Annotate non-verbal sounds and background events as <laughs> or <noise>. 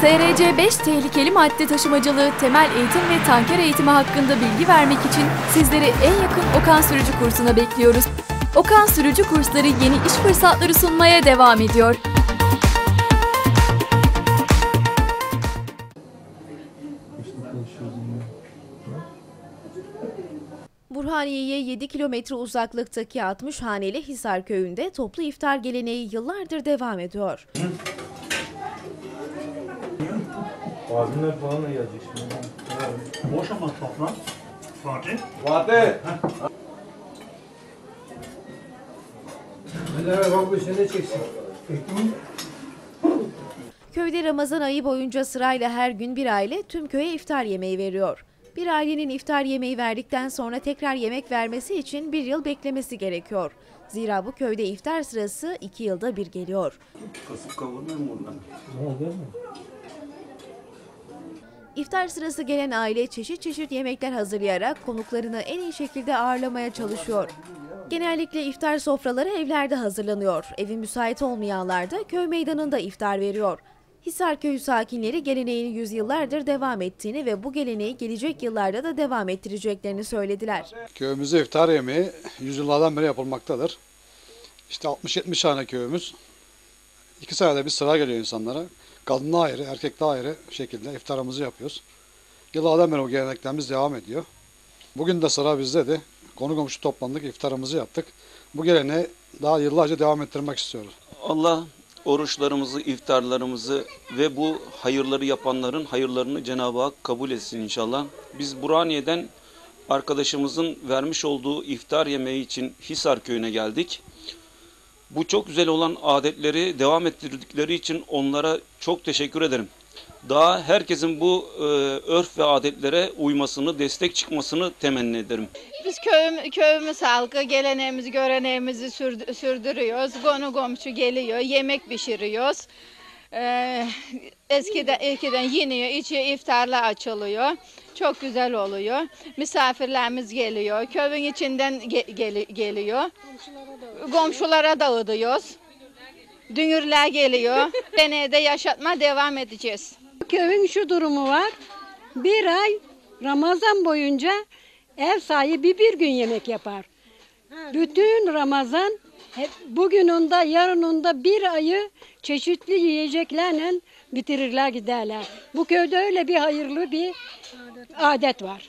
TRC 5 tehlikeli madde taşımacılığı, temel eğitim ve tanker eğitimi hakkında bilgi vermek için sizleri en yakın Okan Sürücü kursuna bekliyoruz. Okan Sürücü kursları yeni iş fırsatları sunmaya devam ediyor. Burhaniye'ye 7 kilometre uzaklıktaki 60 haneli Hisar köyünde toplu iftar geleneği yıllardır devam ediyor. Abimler falan da gelecek şimdi. Boş ama toplam. Fatih. Fatih! Hadi bak bu sene çeksin. Köyde Ramazan ayı boyunca sırayla her gün bir aile tüm köye iftar yemeği veriyor. Bir ailenin iftar yemeği verdikten sonra tekrar yemek vermesi için bir yıl beklemesi gerekiyor. Zira bu köyde iftar sırası iki yılda bir geliyor. Kasıp kavurmuyor mu bunlar? Ne değil mi? İftar sırası gelen aile çeşit çeşit yemekler hazırlayarak konuklarını en iyi şekilde ağırlamaya çalışıyor. Genellikle iftar sofraları evlerde hazırlanıyor. Evi müsait olmayanlar da köy meydanında iftar veriyor. Hisar köyü sakinleri geleneğin yüzyıllardır devam ettiğini ve bu geleneği gelecek yıllarda da devam ettireceklerini söylediler. Köyümüzde iftar yemeği yüzyıllardan beri yapılmaktadır. İşte 60-70 tane köyümüz. İki sayede bir sıra geliyor insanlara. Kadınla ayrı, erkekle ayrı şekilde iftarımızı yapıyoruz. Yıllardan beri o geleneklerimiz devam ediyor. Bugün de sıra bizde de. Konu komşu toplandık, iftarımızı yaptık. Bu geleneği daha yıllarca devam ettirmek istiyoruz. Allah oruçlarımızı, iftarlarımızı ve bu hayırları yapanların hayırlarını Cenab-ı Hak kabul etsin inşallah. Biz Burhaniye'den arkadaşımızın vermiş olduğu iftar yemeği için Hisar köyüne geldik. Bu çok güzel olan adetleri devam ettirdikleri için onlara çok teşekkür ederim. Daha herkesin bu e, örf ve adetlere uymasını, destek çıkmasını temenni ederim. Biz köyüm, köyümüz halkı geleneğimizi, göreneğimizi sürdü- sürdürüyoruz. Konu komşu geliyor, yemek pişiriyoruz. Ee, eskiden, eskiden yeniyor, içiyor, iftarla açılıyor. Çok güzel oluyor. Misafirlerimiz geliyor. Köyün içinden ge- geli- geliyor. Komşulara dağıtıyoruz. Dünürler geliyor. <laughs> Deneyde yaşatma devam edeceğiz. Köyün şu durumu var. Bir ay Ramazan boyunca ev sahibi bir gün yemek yapar. Bütün Ramazan hep bugünün bir ayı çeşitli yiyeceklerle bitirirler giderler. Bu köyde öyle bir hayırlı bir adet var.